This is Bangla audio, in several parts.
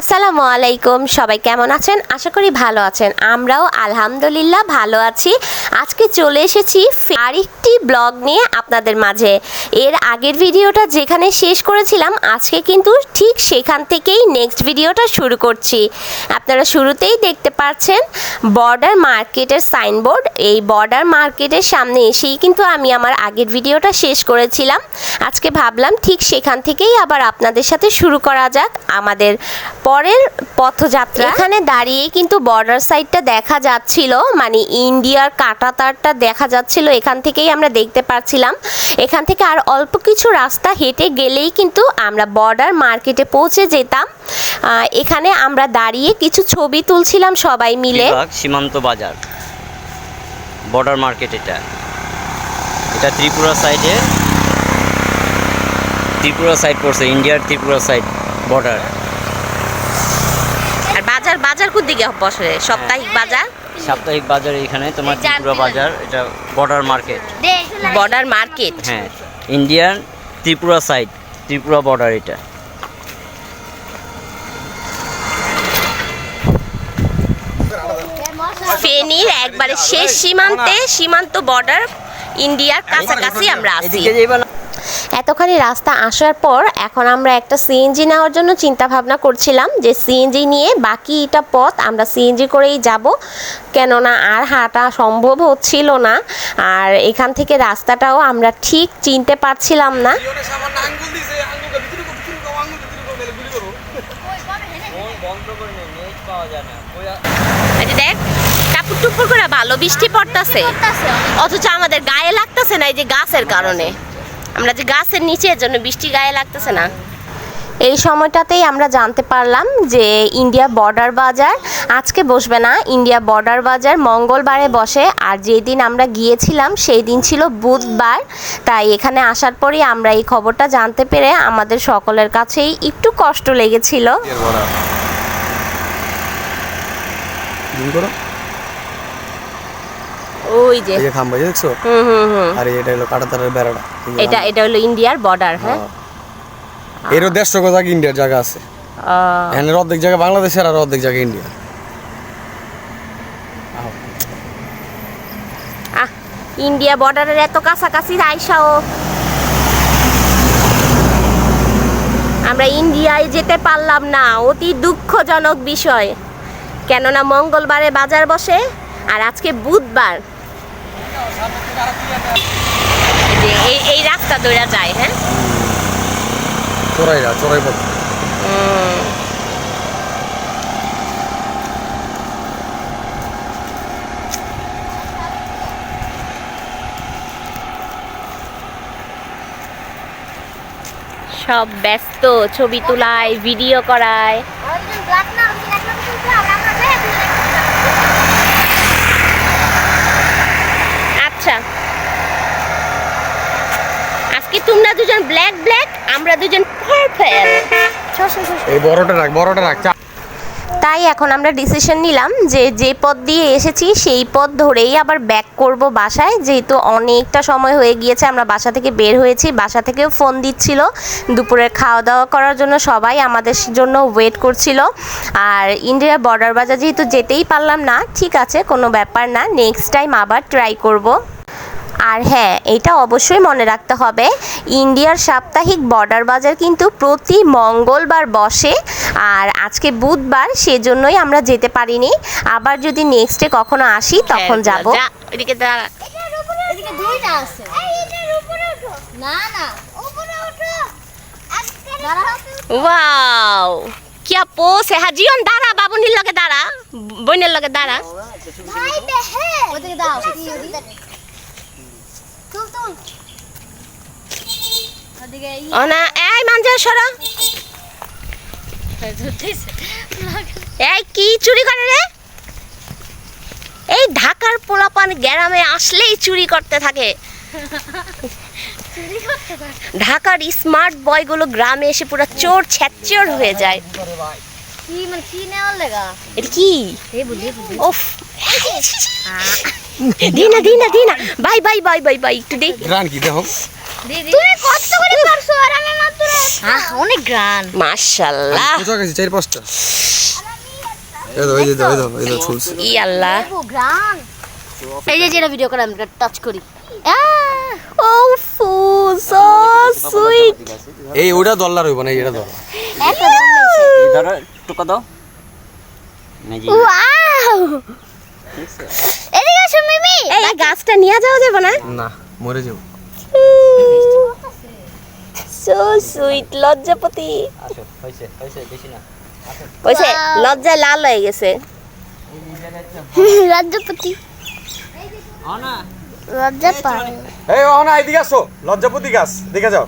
আসসালামু আলাইকুম, সবাই কেমন আছেন? আশা করি ভালো আছেন। আমরাও আলহামদুলিল্লাহ ভালো আছি। আজকে চলে এসেছি আরেকটি ব্লগ নিয়ে আপনাদের মাঝে। এর আগের ভিডিওটা যেখানে শেষ করেছিলাম, আজকে কিন্তু ঠিক সেখান থেকেই নেক্সট ভিডিওটা শুরু করছি। আপনারা শুরুতেই দেখতে পাচ্ছেন বর্ডার মার্কেটের সাইনবোর্ড এই বর্ডার মার্কেটের সামনে এসেই কিন্তু আমি আমার আগের ভিডিওটা শেষ করেছিলাম। আজকে ভাবলাম ঠিক সেখান থেকেই আবার আপনাদের সাথে শুরু করা যাক। আমাদের পরের পথযাত্রা। এখানে দাঁড়িয়ে কিন্তু বর্ডার সাইডটা দেখা যাচ্ছিল মানে ইন্ডিয়ার কাটাতারটা দেখা যাচ্ছিল এখান থেকেই আমরা দেখতে পাচ্ছিলাম এখান থেকে আর অল্প কিছু রাস্তা হেঁটে গেলেই কিন্তু আমরা বর্ডার মার্কেটে পৌঁছে যেতাম। এখানে আমরা দাঁড়িয়ে কিছু ছবি তুলছিলাম সবাই মিলে। সীমান্ত বাজার বর্ডার মার্কেট এটা। এটা ত্রিপুরা সাইডে ত্রিপুরা সাইড পড়ছে ইন্ডিয়ার ত্রিপুরা সাইড বর্ডার কোন দিকে বসে সাপ্তাহিক বাজার? সাপ্তাহিক বাজার এখানে তোমার ত্রিপুরা বাজার এটা বর্ডার মার্কেট বর্ডার মার্কেট হ্যাঁ Indian Tripura side Tripura border এটা। ফেনীর একবারে শেষ সীমান্তে সীমান্ত বর্ডার ইন্ডিয়ার কাছাকাছি আমরা আছি। এতখানি রাস্তা আসার পর এখন আমরা একটা সিএনজি নেওয়ার জন্য চিন্তা ভাবনা করছিলাম যে সিএনজি নিয়ে বাকিটা পথ আমরা সিএনজি করেই যাব। কেননা আর হাঁটা সম্ভব হচ্ছিল না। আর এখান থেকে রাস্তাটাও আমরা ঠিক চিনতে পারছিলাম না। দেখ টুপুর করে ভালো বৃষ্টি পড়তেছে। অথচ আমাদের গায়ে লাগতেছে না এই যে গাছের কারণে। আমরা যে গাছের নিচে, এর জন্য বৃষ্টি গায়ে লাগতেছে না। এই সময়টাতেই আমরা জানতে পারলাম যে ইন্ডিয়া বর্ডার বাজার আজকে বসবে না। ইন্ডিয়া বর্ডার বাজার মঙ্গলবারে বসে, আর যেই দিন আমরা গিয়েছিলাম সেই দিন ছিল বুধবার। তাই এখানে আসার পরেই আমরা এই খবরটা জানতে পেরে আমাদের সকলের কাছেই একটু কষ্ট লেগেছিল। ওই যে। এই খাম্বা দেখছ? হুম হুম হুম। আর এটা হলো কাটাতারের বেড়াটা। এটা এটা হলো ইন্ডিয়ার বর্ডার হ্যাঁ? হ্যাঁ। এরও দেড়শো গো জায়গা ইন্ডিয়ার জায়গা আছে। এখানে অর্ধেক জায়গা বাংলাদেশের আর অর্ধেক জায়গা ইন্ডিয়া আহ ইন্ডিয়া বর্ডারের এত কাছাকাছি আইসাও। আমরা ইন্ডিয়ায় যেতে পারলাম না অতি দুঃখজনক বিষয়। কেননা মঙ্গলবারে বাজার বসে আর আজকে বুধবার। এই এই- রাস্তা ধরে যায় হ্যাঁ? চোরাইরা চোরাই পথ। সব ব্যস্ত ছবি তোলায় ভিডিও করায় আচ্ছা আজকে তোমরা দুজন ব্ল্যাক ব্ল্যাক আমরা দুজন পার্পল এই বড়টা রাখ বড়টা রাখ তাই এখন আমরা ডিসিশন নিলাম যে যে পথ দিয়ে এসেছি সেই পথ ধরেই আবার ব্যাক করব বাসায়। যেহেতু অনেকটা সময় হয়ে গিয়েছে আমরা বাসা থেকে বের হয়েছি বাসা থেকেও ফোন দিচ্ছিল। দুপুরের খাওয়া দাওয়া করার জন্য সবাই আমাদের জন্য ওয়েট করছিল। আর ইন্ডিয়া বর্ডার বাজার যেহেতু যেতেই পারলাম না ঠিক আছে কোনো ব্যাপার না। নেক্সট টাইম আবার ট্রাই করব। আর হ্যাঁ এটা অবশ্যই মনে রাখতে হবে ইন্ডিয়ার সাপ্তাহিক বর্ডার বাজার কিন্তু প্রতি মঙ্গলবার বসে আর আজকে বুধবার সেজন্যই আমরা যেতে পারিনি। আবার যদি নেক্সটে কখনো আসি তখন যাব। এদিকে দুইটা আছে। না না। উপরে ওঠো দাঁড়াও ওয়াও কি পোস হ্যাঁ হাজিয়ন দাঁড়া বাবুনির লগে দাঁড়া বোনের লগে দাঁড়া ভাই বেহে ওদিকে দাও তুল তুল ওদিকে এই মানজার সরা। এই কি চুরি করে রে? এই ঢাকার পোলাপান গ্রামে আসলেই চুরি করতে থাকে। ঢাকার স্মার্ট বয়গুলো গ্রামে এসে পুরো চোর ছ্যাচর হয়ে যায়। কি মানে কি নেওয়ার লেগা? এটা কি? ওফ Dina Dina Dina. Bye bye bye bye bye একটু দেখ। গ্রান কি দেখো তুমি কত করে পারছ? আর আমি মাত্র আহ অনেক গ্রান মাশাল্লাহ। কোথাও গেছি? চার পাঁচটা। এই দাও এই দাও এই দাও এই দাও ছুলছে। ই আল্লাহ। গ্রান এই যে যেটা ভিডিও করে আমি টাচ করি। ও ফু সো সুইট। এই ওটা দল্লার হইব না এটা বললেই এই ধরো টুকা দাও ওয়াও! এদিকে আসো মিমি। এই গাছটা নিয়ে যাওয়া যাবে না? না মরে যাব। সো সুইট লজ্জাপতি। আসো হয়েছে হয়েছে বেশি না। ওইছে Wow. লজ্জায় লাল হয়ে গেছে। এই এদিকে আসো। লজ্জাপতি গাছ দেখে যাও।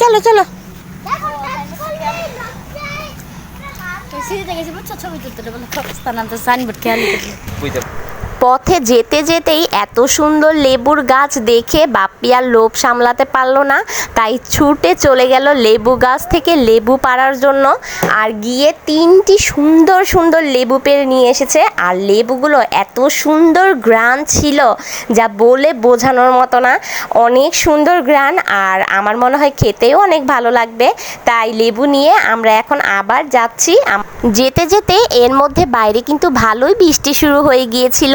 চলো চলো। সিঁড়িতে গেছি বুঝছ? ছবি তুলতে বলে স্থানান্তর সাইনবোর্ড খেয়াল বুঝতে পথে যেতে যেতেই এত সুন্দর লেবুর গাছ দেখে বাপ্পিয়ার লোভ সামলাতে পারল না। তাই ছুটে চলে গেল লেবু গাছ থেকে লেবু পাড়ার জন্য। আর গিয়ে তিনটি সুন্দর সুন্দর লেবু পেড়ে নিয়ে এসেছে। আর লেবুগুলো এত সুন্দর গ্রান ছিল যা বলে বোঝানোর মতো না। অনেক সুন্দর গ্রান আর আমার মনে হয় খেতেও অনেক ভালো লাগবে। তাই লেবু নিয়ে আমরা এখন আবার যাচ্ছি। যেতে যেতে এর মধ্যে বাইরে কিন্তু ভালোই বৃষ্টি শুরু হয়ে গিয়েছিল।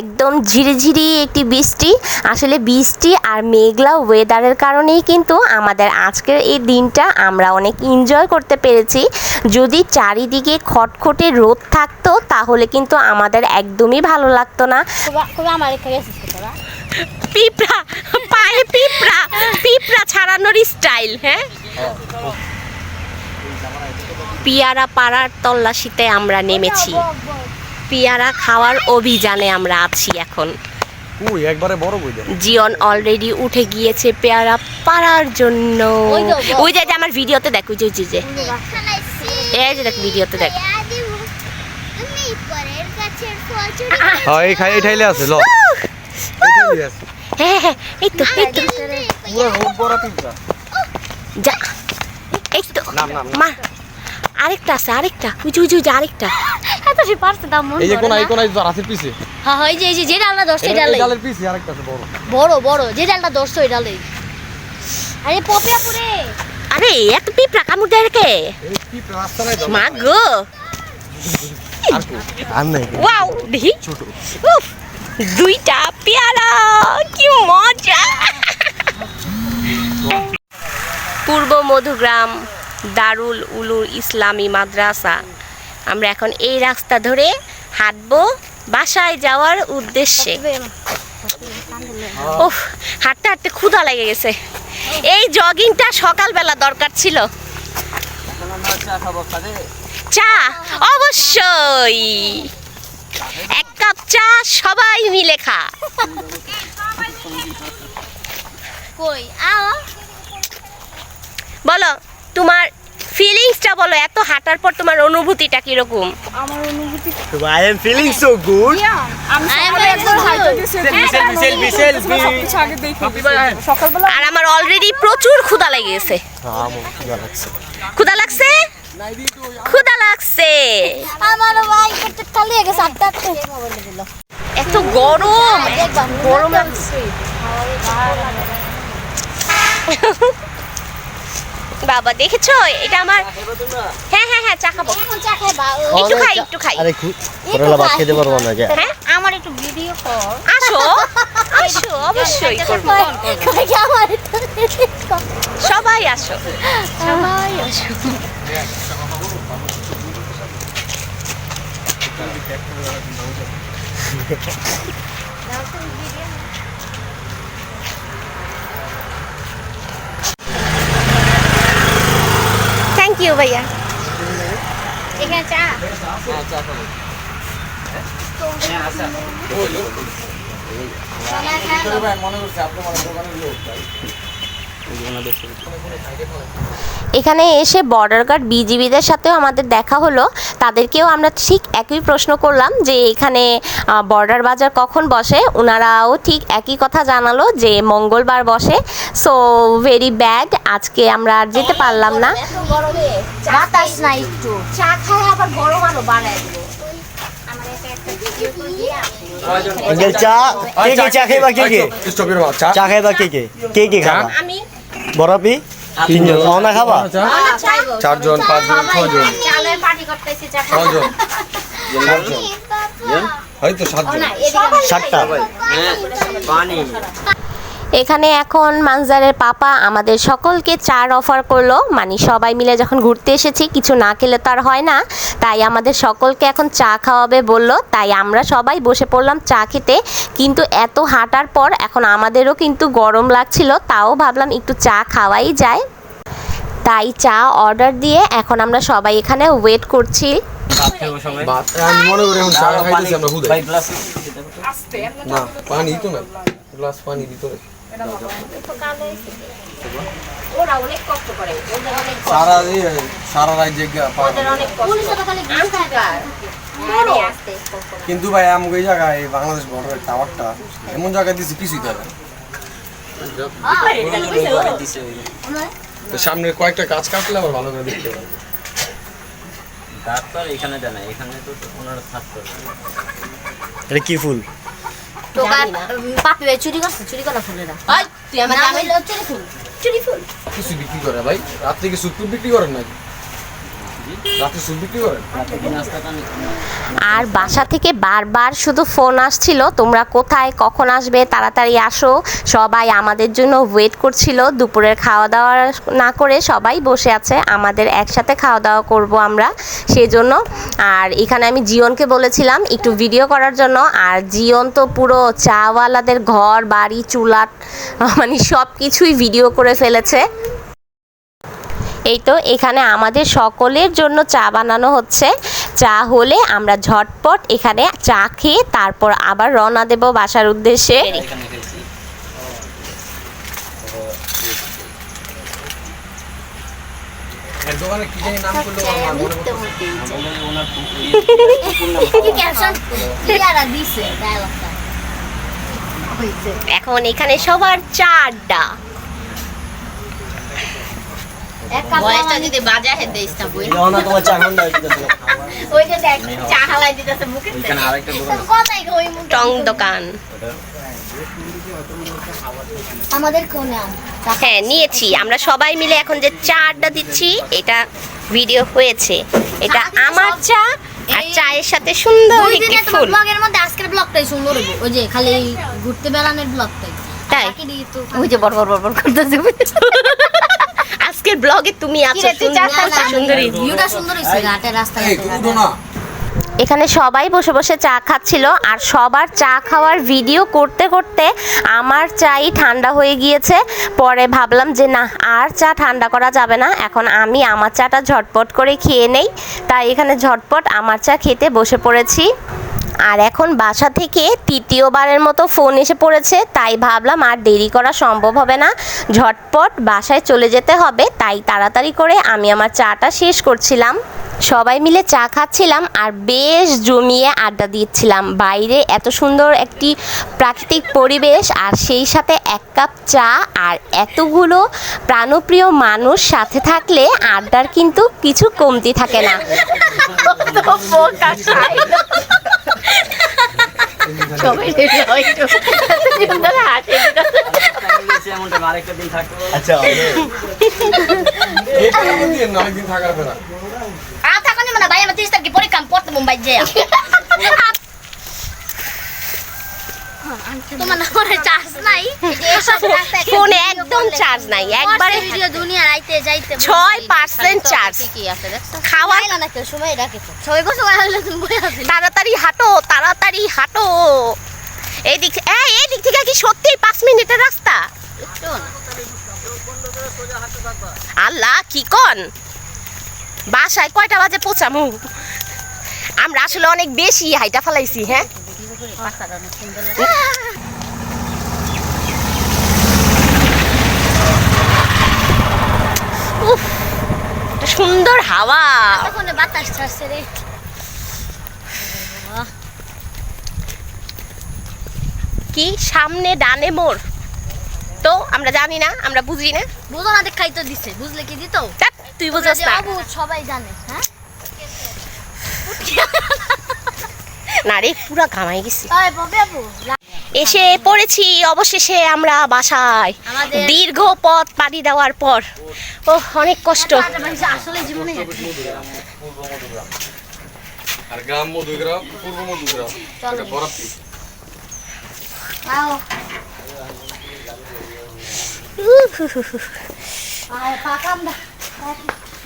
একদম ঝিরিঝিরি একটি বৃষ্টি। আসলে বৃষ্টি আর মেঘলা ওয়েদারের কারণেই কিন্তু আমাদের আজকের এই দিনটা আমরা অনেক এনজয় করতে পেরেছি। যদি চারিদিকে খটখটে রোদ থাকতো তাহলে কিন্তু আমাদের একদমই ভালো লাগতো না। পিঁপড়া পায়ে পিঁপড়া পিঁপড়া ছাড়ানোর স্টাইল হ্যাঁ? পিয়ারা পাড়ার তল্লাশিতে আমরা নেমেছি। পিয়ারা খাওয়ার অভিযানে আমরা আছি এখন। উই একবারে বড় বই জিয়ন অলরেডি উঠে গিয়েছে পেয়ারা পাড়ার জন্য। ওই যে আমার ভিডিওতে দেখ ওই যে ওই যে, এই যে দেখ ভিডিওতে দেখ। হ্যাঁ এই খাই এই ঠাইলে আছে ল। এই ঠাইলে আছে। হ্যাঁ হ্যাঁ এই তো এই তো। পুরো রোদ বড় পিঁপড়া যা এই তো। নাম, নাম, নাম। মা আরেকটা আছে আরেকটা। উই যে, আরেকটা। এত সে পারছে দাম মন এই যে করে কোন না। এই কোন এই রাতের পিছে হ্যাঁ হয় যে এই যে যে ডালটা এই ডালে ডালের পিছে আরেকটা আছে বড়। বড় বড় যে ডালটা ওই ডালে আরে পপিয়া পুরে আরে এত পিঁপড়া কামড় দেয় কে পিঁপড়া রাস্তা নাই মা গো। আর নাই ওয়াও দেখি। ছোট। উফ, দুইটা পেয়ারা কি মজা। পূর্ব মধুগ্রাম। দারুল উলুর ইসলামী মাদ্রাসা। আমরা এখন এই রাস্তা ধরে হাঁটবো বাসায় যাওয়ার উদ্দেশ্যে। ওহ হাঁটতে হাঁটতে ক্ষুধা লেগে গেছে। এই জগিংটা সকালবেলা দরকার ছিল। চা অবশ্যই। এক কাপ চা সবাই মিলে খা। বলো। তোমার ফিলিংসটা বলো এত হাঁটার পর তোমার অনুভূতিটা কীরকম? I am feeling so good. Selfie selfie আর আমার অলরেডি প্রচুর ক্ষুধা লেগে গেছে ক্ষুধা লাগছে। ক্ষুধা লাগছে? আমার ভাই করতে খালি হয়ে গেছে আটটা আটটা এত গরম। গরম গরম বাবা দেখেছ? এটা আমার হ্যাঁ হ্যাঁ হ্যাঁ চা খাব। চা একটু খাই একটু খাই। আরে করলা ভাত খেতে পারব না যে হ্যাঁ? আমার একটু ভিডিও কর। আসো আসো অবশ্যই করব। আমার। সবাই আসো। সবাই আসো। ইউ ভাইয়া? এখানে চা? হ্যাঁ মনে করছে আপনি আমার দোকানের লোক এখানে এসে বর্ডার গার্ড বিজিবিদের সাথেও আমাদের দেখা হলো তাদেরকেও আমরা ঠিক একই প্রশ্ন করলাম যে এখানে বর্ডার বাজার কখন বসে ওনারাও ঠিক একই কথা জানালো যে মঙ্গলবার বসে সো ভেরি ব্যাড আজকে আমরা আর যেতে পারলাম না বাতাস না একটু চা খায় আবার গরম আরও বাড়ায় আমার একটা একটা ভিডিও করে দিয়ে আঙ্কেল চা কে কে চা খাইবা কে কে চা খাইবা কে কে কে কে খাবা আমি বরাবি? তিনজন। অনা খাবা? চা? চারজন পাঁচজন ছজন। ছজন। হয়তো সাতজন। সাতটা। হ্যাঁ পানি। এখানে এখন মানজারের পাপা আমাদের সকলকে চার অফার করল। মানে সবাই মিলে যখন ঘুরতে এসেছি কিছু না খেলে তো আর হয় না। তাই আমাদের সকলকে এখন চা খাওয়াবে বলল। তাই আমরা সবাই বসে পড়লাম চা খেতে। কিন্তু এত হাঁটার পর এখন আমাদেরও কিন্তু গরম লাগছিল। তাও ভাবলাম একটু চা খাওয়াই যায়। তাই চা অর্ডার দিয়ে এখন আমরা সবাই এখানে ওয়েট করছি। মনে না পানি তো না। গ্লাস পানি ভিতরে সারা সারা রাত জেগে কিন্তু ভাই আমাকে এই জায়গায় বাংলাদেশ বর্ডারের টাওয়ারটা এমন জায়গায় দিছি কিছুই দেবে তো সামনে কয়েকটা গাছ কাটলে আবার ভালো করে দেখতে পাবে তো এখানে দেয় না এখানে তো ওনারা থাকতো এটা কি ফুল? পাপি ভাই চুরি করছে চুরি করা ফুলেরা তুই আমার দামে চুরি ফুল। চুরি ফুল? কিছু বিক্রি করে ভাই? রাত থেকে সুপ বিক্রি করেন নাকি রাতে সুপ বিক্রি করেন নাস্তাটা আমি আর বাসা থেকে বারবার শুধু ফোন আসছিল, তোমরা কোথায়, কখন আসবে, তাড়াতাড়ি আসো। সবাই আমাদের জন্য ওয়েট করছিল, দুপুরের খাওয়া দাওয়া না করে সবাই বসে আছে, আমাদের একসাথে খাওয়া দাওয়া করব আমরা সেজন্য। আর এখানে আমি জিওনকে বলেছিলাম একটু ভিডিও করার জন্য, আর জিওন তো পুরো চাওয়ালাদের ঘর, বাড়ি, চুলা মানে সব কিছুই ভিডিও করে ফেলেছে। এই তো এখানে আমাদের সকলের জন্য চা বানানো হচ্ছে। চা হলে আমরা ঝটপট এখানে চা খেয়ে তারপর আবার রওনা দেব বাসার উদ্দেশ্যে। এখন এখানে সবার দোকানে কি জানি নাম করল আমার মনে পড়ছে বলে ওনার কি ক্যাপশন ইয়ারা দিছে ডায়লগটা এখন এখানে সবার চা আড্ডা এক কাপ বয়সটা যদি বাজা হে দেইস না বই অনা তোমার চা খান দাও ওই যে দেখ চা হালাই দিতেছে মুখে। এখানে আরেকটা দোকান কথাই কই মুখ টং দোকান। আমাদের কোনে হ্যাঁ নিয়েছি। আমরা সবাই মিলে এখন যে চা আড্ডা দিচ্ছি এটা ভিডিও হয়েছে। এটা আমার চা আর চায়ের সাথে সুন্দর একটি ফুল। ব্লগের মধ্যে আজকের ব্লগটাই সুন্দর ওই যে খালি ঘুরতে বেড়ানোর ব্লগটাই তাই? ওই যে বড় বড় বড় বড় করতেছে। আজকের ব্লগে তুমি আছো। সুন্দর। সুন্দরী। ভিউটা সুন্দর হইছে ঘাটের রাস্তা এই তুমি না। এখানে সবাই বসে বসে চা খাচ্ছিল আর সবার চা খাওয়ার ভিডিও করতে করতে আমার চাই ঠান্ডা হয়ে গিয়েছে। পরে ভাবলাম যে না আর চা ঠান্ডা করা যাবে না। এখন আমি আমার চাটা ঝটপট করে খেয়ে নেই। তাই এখানে ঝটপট আমার চা খেতে বসে পড়েছি। আর এখন বাসা থেকে তৃতীয়বারের মতো ফোন এসে পড়েছে, তাই ভাবলাম আর দেরি করা সম্ভব হবে না। ঝটপট বাসায় চলে যেতে হবে, তাই তাড়াতাড়ি করে আমি আমার চাটা শেষ করছিলাম। সবাই মিলে চা খাচ্ছিলাম আর বেশ জমিয়ে আড্ডা দিচ্ছিলাম। বাইরে এত সুন্দর একটি প্রাকৃতিক পরিবেশ আর সেই সাথে এক কাপ চা আর এতগুলো প্রাণপ্রিয় মানুষ সাথে থাকলে আড্ডার কিন্তু কিছু কমতি থাকে না। এমনটা আরেকটা দিন থাকতে পারব। আচ্ছা এটা কেমন দিয়ে না থাকো মানে ভাই আমার 30 তারিখে পরীক্ষা আমি পড়তে মুম্বাই যাই তোমার নাম্বারে চার্জ নাই। ফোনে একদম চার্জ নাই একবারে ভিডিও দুনিয়া রাইতে যাইতে ছয় percent charge। কি আছে দেখছ? খাওয়া- খাওয়াই না কেউ সময় রাখেছো সবাই বসে হলে তুমি বই আছিস তাড়াতাড়ি হাঁটো তাড়াতাড়ি হাঁটো। এই দিক এই এই দিক থেকে কি সত্যি পাঁচ মিনিটের রাস্তা? আল্লাহ কি কন? বাসায় কয়টা বাজে পৌঁছামু? আমরা আসলে অনেক বেশি হাইটা ফেলাইছি হ্যাঁ? অনেক সুন্দর লাগে। সুন্দর হাওয়া। বাতাস ছাড়ছে রে। কি সামনে ডানে মোড়? তো আমরা জানি না আমরা বুঝি না। বুঝো না দেখাই তো দিছে বুঝলে কি দিত? তুই বুঝাস না। সবাই জানে হ্যাঁ? না রে পুরা ঘামাই গেছি। এসে পড়েছি অবশেষে আমরা বাসায়। দীর্ঘ পথ পাড়ি দেওয়ার পর। ও অনেক কষ্ট। আর গ্রাম মধুগ্রাম পূর্ব মধুগ্রাম এটা বরাতি আও। আয় পাকাম দা।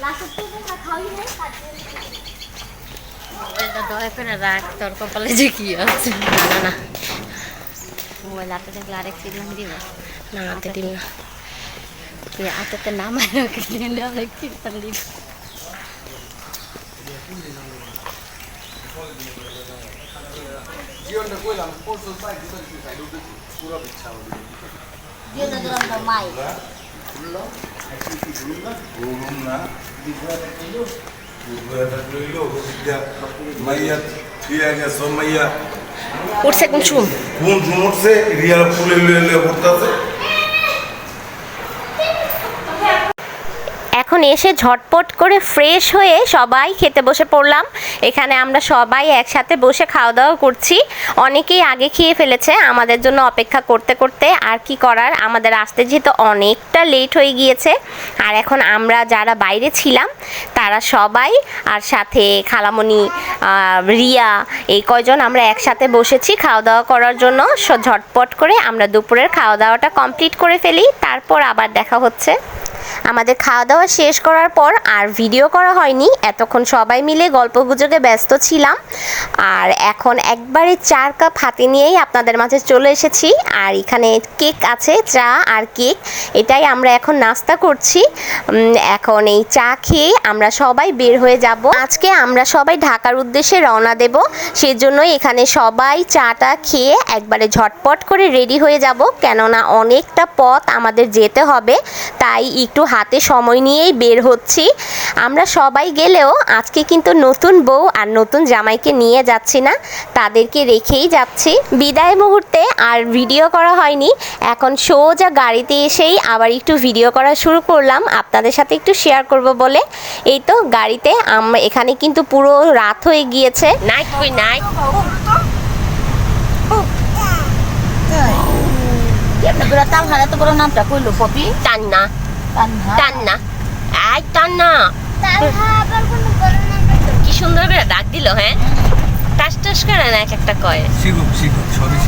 লাস্ট তো না খাওই নাই দয়া করে রাখ তোর কপালে যে কি আছে না না মোবাইল হাতে থাকলে আরেক সিগনাল দিব না আনতে দিল না তুই হাতে নামাই রাখলে আরেক সিগনাল দিব জীবনটা কইলাম পরশু বাইক দিতে সাইড উঠেছি পুরো ইচ্ছা হলো দিয়ে দিলাম তো মাই মাইয়া ঠিক আছে মাইয়া উঠছে কোন চুম কোন সমস্যে রিয়াল ফুলে লুয়ে পড়তেছে এখন এসে ঝটপট করে ফ্রেশ হয়ে সবাই খেতে বসে পড়লাম। এখানে আমরা সবাই একসাথে বসে খাওয়া দাওয়া করছি। অনেকেই আগে খেয়ে ফেলেছে, আমাদের জন্য অপেক্ষা করতে করতে আর কি করার? আমাদের আসতে যেহেতু অনেকটা লেট হয়ে গিয়েছে, আর এখন আমরা যারা বাইরে ছিলাম, তারা সবাই আর সাথে খালামণি রিয়া, এই কয়জন আমরা একসাথে বসেছি খাওয়া দাওয়া করার জন্য। ঝটপট করে আমরা দুপুরের খাওয়া দাওয়াটা কমপ্লিট করে ফেলি, তারপর আবার দেখা হচ্ছে। আমাদের খাওয়া দাওয়া শেষ করার পর আর ভিডিও করা হয়নি। এতক্ষণ সবাই মিলে গল্প গুজবে ব্যস্ত ছিলাম। আর এখন একবারে চার কাপ হাতে নিয়েই আপনাদের মাঝে চলে এসেছি। আর এখানে কেক আছে, চা আর কেক। এটাই আমরা এখন নাস্তা করছি। এখন এই চা খেয়ে আমরা সবাই বের হয়ে যাব। আজকে আমরা সবাই ঢাকার উদ্দেশ্যে রওনা দেব। সেজন্যই এখানে সবাই চাটা খেয়ে একবারে ঝটপট করে রেডি হয়ে যাব। কেননা অনেকটা পথ আমাদের যেতে হবে। তাই একটু হাতে সময় নিয়েই বের হচ্ছি। আমরা সবাই গেলেও আজকে কিন্তু নতুন বউ আর নতুন জামাইকে নিয়ে যাচ্ছি না। তাদেরকে রেখেই যাচ্ছি। বিদায় মুহূর্তে আর ভিডিও করা হয়নি। এখন সোজা গাড়িতে এসেই আবার একটু ভিডিও করা শুরু করলাম। আপনাদের সাথে একটু শেয়ার করব বলে। এই তো গাড়িতে আমরা এখানে কিন্তু পুরো রাত হয়ে গিয়েছে। নাইট কই নাইট নামটা কইলো পপি? টান্না তানহা। টান্না আই টান্না কি সুন্দর করে ডাক দিল হ্যাঁ? টাস টাস করে না এক একটা কয়? শিখুক শিখুক সবই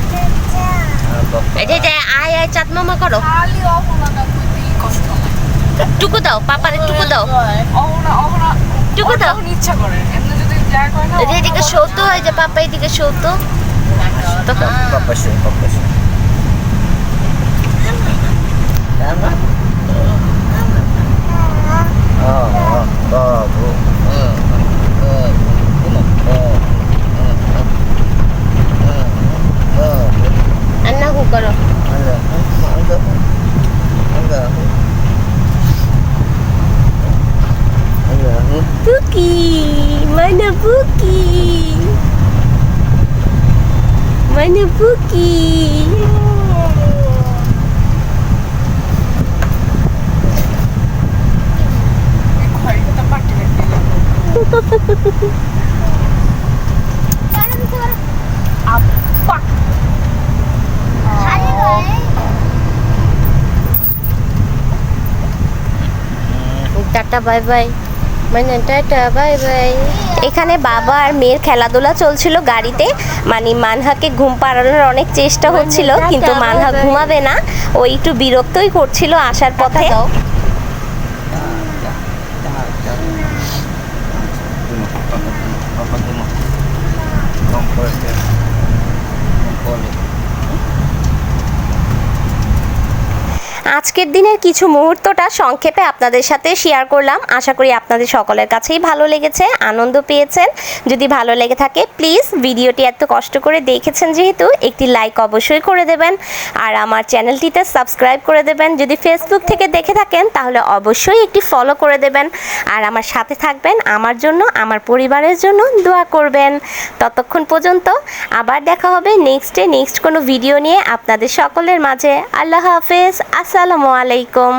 এই যে আয় আয় চাঁদ মামা করো। টুকু দাও পাপারে টুকু দাও। টুকু দাও। ইচ্ছা করে। এমনি যদি যা না এদিকে সৌতো হয় যে পাপা এদিকে সৌতো। তো পাপাসে পাপাসে বাবু টাটা বাই বাই। মানে টাটা বাই বাই। এখানে বাবা আর মেয়ের খেলাধুলা চলছিল গাড়িতে। মানে মানহাকে ঘুম পাড়ানোর অনেক চেষ্টা হচ্ছিল কিন্তু মানহা ঘুমাবে না। ও একটু বিরক্তই করছিল আসার পথে। проєкти. আজকের দিনের কিছু মুহূর্তটা সংক্ষেপে আপনাদের সাথে শেয়ার করলাম। আশা করি আপনাদের সকলের কাছেই ভালো লেগেছে, আনন্দ পেয়েছেন। যদি ভালো লেগে থাকে প্লিজ ভিডিওটি এত কষ্ট করে দেখেছেন যেহেতু, একটি লাইক অবশ্যই করে দেবেন। আর আমার চ্যানেলটিতে সাবস্ক্রাইব করে দেবেন। যদি ফেসবুক থেকে দেখে থাকেন, তাহলে অবশ্যই একটি ফলো করে দেবেন। আর আমার সাথে থাকবেন, আমার জন্য, আমার পরিবারের জন্য দোয়া করবেন। ততক্ষণ পর্যন্ত আবার দেখা হবে নেক্সটে নেক্সট কোনো ভিডিও নিয়ে আপনাদের সকলের মাঝে। আল্লাহ হাফেজ আসসালামু আলাইকুম।